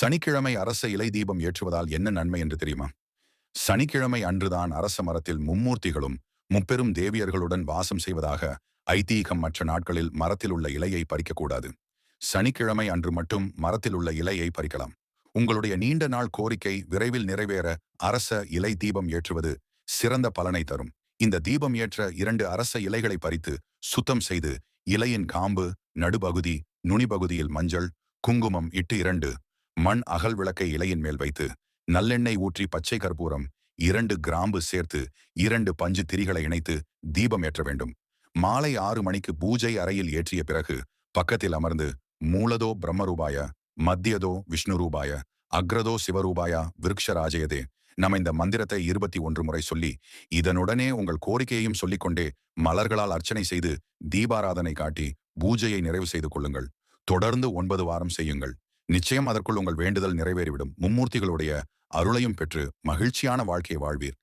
சனிக்கிழமை அரச இலை தீபம் ஏற்றுவதால் என்ன நன்மை என்று தெரியுமா? சனிக்கிழமை அன்றுதான் அரச மரத்தில் மும்மூர்த்திகளும் முப்பெரும் தேவியர்களுடன் வாசம் செய்வதாக ஐதீகம் மற்ற நாட்களில் மரத்தில் உள்ள இலையை பறிக்கக்கூடாது. சனிக்கிழமை அன்று மட்டும் மரத்தில் உள்ள இலையை பறிக்கலாம். உங்களுடைய நீண்ட நாள் கோரிக்கை விரைவில் நிறைவேற அரச இலை தீபம் ஏற்றுவது சிறந்த பலனை தரும். இந்த தீபம் ஏற்ற இரண்டு அரச இலைகளை பறித்து சுத்தம் செய்து இலையின் காம்பு நடுபகுதி நுனிபகுதியில் மஞ்சள் குங்குமம் இட்டு இரண்டு மண் அகல் விளக்கை இலையின் மேல் வைத்து நல்லெண்ணெய் ஊற்றி பச்சை கற்பூரம் இரண்டு கிராம்பு சேர்த்து இரண்டு பஞ்சு திரிகளை இணைத்து தீபம் ஏற்ற வேண்டும். மாலை ஆறு மணிக்கு பூஜை அறையில் ஏற்றிய பிறகு பக்கத்தில் அமர்ந்து மூலதோ பிரம்மரூபாய மத்தியதோ விஷ்ணு ரூபாய அக்ரதோ சிவரூபாயா விருக்ஷராஜயதே நம்ம இந்த மந்திரத்தை இருபத்தி ஒன்று முறை சொல்லி இதனுடனே உங்கள் கோரிக்கையையும் சொல்லிக்கொண்டே மலர்களால் அர்ச்சனை செய்து தீபாராதனை காட்டி பூஜையை நிறைவு செய்து கொள்ளுங்கள். தொடர்ந்து ஒன்பது வாரம் செய்யுங்கள். நிச்சயம் அதற்குள் உங்கள் வேண்டுதல் நிறைவேறிவிடும். மும்மூர்த்திகளுடைய அருளையும் பெற்று மகிழ்ச்சியான வாழ்க்கையை வாழ்வீர்.